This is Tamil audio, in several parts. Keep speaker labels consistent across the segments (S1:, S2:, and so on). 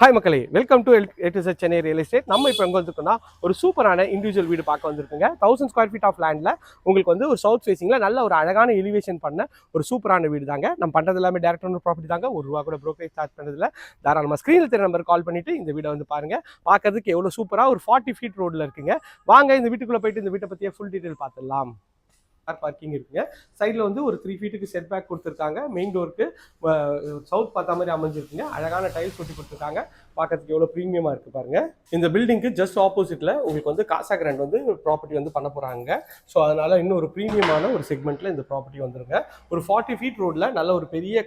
S1: ஹாய் மக்களே. வெல்கம் டு எட்டு சென்னை ரியல் எஸ்டேட் நம்ம இப்போ எங்கே வந்திருக்கோம்னா ஒரு சூப்பரான இண்டிவிஜுவல் வீடு பார்க்க வந்திருக்குங்க. தௌசண்ட் ஸ்கொயர் ஃபீட் ஆஃப் லேண்டில் உங்களுக்கு வந்து ஒரு சவுத் ஃபேசிங்கில் நல்ல ஒரு அழகான எலிவேஷன் பண்ண ஒரு சூப்பரான வீடு தாங்க. நம்ம பண்ணுறது எல்லாமே டேரக்ட் ஒன்று ப்ராப்பர்ட்டி தாங்க. ஒரு ரூபா கூட ப்ரோக்கரேஜ் சார்ஜ் பண்ணுறதுல தாராளமாக ஸ்க்ரீனில் தெரிய நம்பர் கால் பண்ணிட்டு இந்த வீடை வந்து பாருங்கள் பார்க்கறதுக்கு எவ்வளோ சூப்பராக ஒரு ஃபார்ட்டி ஃபீட் ரோட்டில் இருக்குங்க. வாங்க இந்த வீட்டுக்குள்ளே போயிட்டு இந்த வீட்டை பற்றிய ஃபுல் டீட்டெயில் பார்த்துடலாம். கார் பார்க்கிங் இருக்குங்க. சைடில் வந்து ஒரு த்ரீ ஃபீட்டுக்கு செட் பேக் கொடுத்துருக்காங்க. மெயின் டோருக்கு சவுத் பார்த்தா மாதிரி அமைஞ்சிருக்குங்க. அழகான டைல்ஸ் ஒட்டி கொடுத்துருக்காங்க. பார்க்கறதுக்கு எவ்வளோ ப்ரீமியமாக இருக்குது பாருங்க. இந்த பில்டிங்க்கு ஜஸ்ட் ஆப்போசிட்டில் உங்களுக்கு வந்து காசா கிராண்ட் வந்து ப்ராப்பர்ட்டி வந்து பண்ண போகிறாங்க ஸோ அதனால இன்னும் ஒரு ப்ரீமியமான ஒரு செக்மெண்ட்டில் இந்த ப்ராப்பர்ட்டி வந்துருங்க. ஒரு ஃபார்ட்டி ஃபீட் ரோட்டில் நல்ல ஒரு பெரிய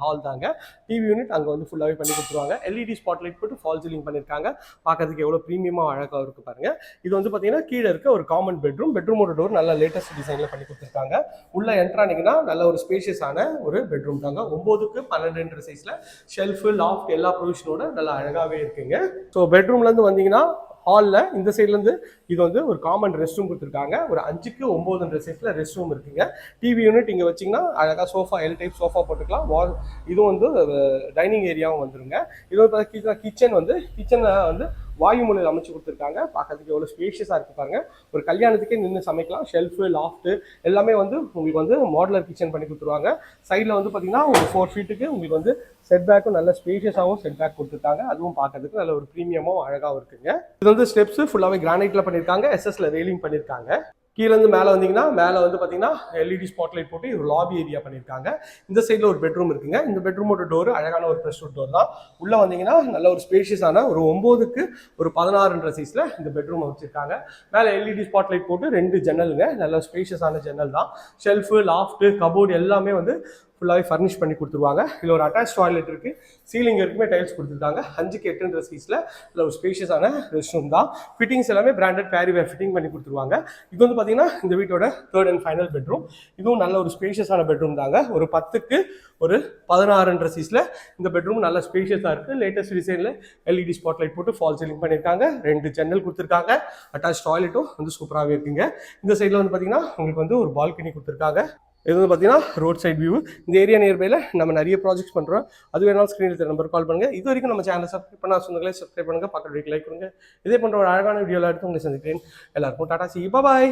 S1: ஹால் தாங்க. டிவி யூனிட் அங்கே வந்து ஃபுல்லாகவே பண்ணி கொடுத்துருவாங்க. எல்இடி ஸ்பாட் லைட் போட்டு ஃபால் சீலிங் பண்ணியிருக்காங்க பார்க்கறதுக்கு எவ்வளோ ப்ரீமியமாக அழகாக இருக்குது பாருங்க. இது வந்து பார்த்தீங்கன்னா கீழே இருக்க ஒரு காமன் பெட்ரூம் பெட்ரூமோட டோர் நல்ல லேட்டஸ்ட் டிசைனில் பண்ணி கொடுத்துருக்காங்க. உள்ள என்ட்ரானிங்கன்னா நல்ல ஒரு ஸ்பேஷியஸான ஒரு பெட்ரூம் தாங்க. ஒம்போதுக்கு பன்னெண்டுன்ற சைஸில் ஷெல்ஃபு லாஃப்ட் எல்லா ப்ரொவிஷனோட நல்லா அழகாகவே இருக்குங்க. ஸோ பெட்ரூம்லேருந்து வந்தீங்கன்னா ஹாலில் இந்த சைட்லேருந்து இது வந்து ஒரு காமன் ரெஸ்ட் ரூம் கொடுத்துருக்காங்க. ஒரு அஞ்சுக்கு ஒம்போதுன்ற சைஸில் ரெஸ்ட் ரூம் இருக்குங்க. டிவி யூனிட் இங்கே வச்சிங்கன்னா அழகாக சோஃபா எல் டைப் சோஃபா போட்டுக்கலாம். வால் இதுவும் வந்து டைனிங் ஏரியாவும் வந்துருங்க. இது வந்து கிச்சன் வந்து கிச்சனை வந்து வாயுமூலையில் அமைச்சு கொடுத்துருக்காங்க. பார்க்கறதுக்கு எவ்வளோ ஸ்பேஷியஸாக இருக்குது பாருங்க. ஒரு கல்யாணத்துக்கே நின்று சமைக்கலாம். ஷெல்ஃபு லாஃப்ட்டு எல்லாமே வந்து உங்களுக்கு வந்து மாடலர் கிச்சன் பண்ணி கொடுத்துருவாங்க. சைடில் வந்து பார்த்தீங்கன்னா ஒரு ஃபோர் ஃபீட்டுக்கு உங்களுக்கு வந்து செட் பேக்கும் நல்ல ஸ்பேஷியஸாகவும் செட் பேக் கொடுத்துருக்காங்க. அதுவும் பார்க்கறதுக்கு நல்ல ஒரு ப்ரீமியமும் அழகாகவும் இருக்குங்க. இது வந்து ஸ்டெப்ஸ் ஃபுல்லாகவே கிரானைட்டில் பண்ணியிருக்காங்க எஸ்எஸ்ல ரெயிலிங் பண்ணியிருக்காங்க கீழேருந்து மேலே வந்தீங்கன்னா மேலே வந்து பார்த்தீங்கன்னா எல்இடி ஸ்பாட்லைட் போட்டு ஒரு லாபி ஏரியா பண்ணியிருக்காங்க. இந்த சைடில் ஒரு பெட்ரூம் இருக்குங்க. இந்த பெட்ரூமோட டோர் அழகான ஒரு ப்ரெஷ் டோர் தான். உள்ளே வந்தீங்கன்னா நல்ல ஒரு ஸ்பேஷியஸான ஒரு ஒம்போதுக்கு ஒரு பதினாறுன்ற சைஸில் இந்த பெட்ரூம் வச்சுருக்காங்க. மேலே எல்இடி ஸ்பாட்லைட் போட்டு ரெண்டு ஜன்னலுங்க. நல்ல ஸ்பேஷியஸான ஜன்னல் தான். ஷெல்ஃபு லாஃப்ட்டு கபோர்டு எல்லாமே வந்து ஃபுல்லாகவே ஃபர்னிஷ் பண்ணி கொடுத்துருவாங்க. இதில் ஒரு அட்டாச் டாய்லெட் இருக்குது சீலிங் வரைக்குமே டைல்ஸ் கொடுத்துருக்காங்க. அஞ்சுக்கு எட்டுன்ற சீஸில் இதில் ஒரு ஸ்பேஷியஸான ரெஸ்ட் ரூம் தான். ஃபிட்டிங்ஸ் எல்லாமே பிராண்டட் பேரிவேர் ஃபிட்டிங் பண்ணி கொடுத்துருவாங்க. இது வந்து பார்த்தீங்கன்னா இந்த வீட்டோட தேர்ட் அண்ட் ஃபைனல் பெட்ரூம் இதுவும் நல்ல ஒரு ஸ்பேஷியஸான பெட்ரூம் தாங்க. ஒரு பத்துக்கு ஒரு பதினாறுன்ற சீஸில் இந்த பெட்ரூம் நல்ல ஸ்பேஷியஸாக இருக்குது லேட்டஸ்ட் டிசைனில் எல்இடி ஸ்பாட் லைட் போட்டு ஃபால் சீலிங் பண்ணியிருக்காங்க ரெண்டு ஜன்னல் கொடுத்துருக்காங்க. அட்டாச் டாய்லெட்டும் வந்து சூப்பராகவே இருக்குங்க. இந்த சைடில் வந்து பார்த்தீங்கன்னா உங்களுக்கு வந்து ஒரு பால்கனி கொடுத்துருக்காங்க. இது வந்து பார்த்தீங்கன்னா ரோட் சைட் வியூ இந்த ஏரியா நியர்பையில் நம்ம நிறைய ப்ராஜெக்ட்ஸ் பண்ணுறோம் அது வேணாலும் ஸ்க்ரீனில் நம்பர் கால் பண்ணுங்கள் இது வரைக்கும் நம்ம சேனலை சப்ஸ்கிரைப் பண்ணால் சொந்தங்களே சப்ஸ்கிரைப் பண்ணுங்கள் பக்கத்து வீட்டில் லைக் கொடுங்க. இதே போன்ற ஒரு அழகான வீடியோவில் எடுத்து உங்களை சந்திக்கிறேன். எல்லாருக்கும் டாடா சி பாய்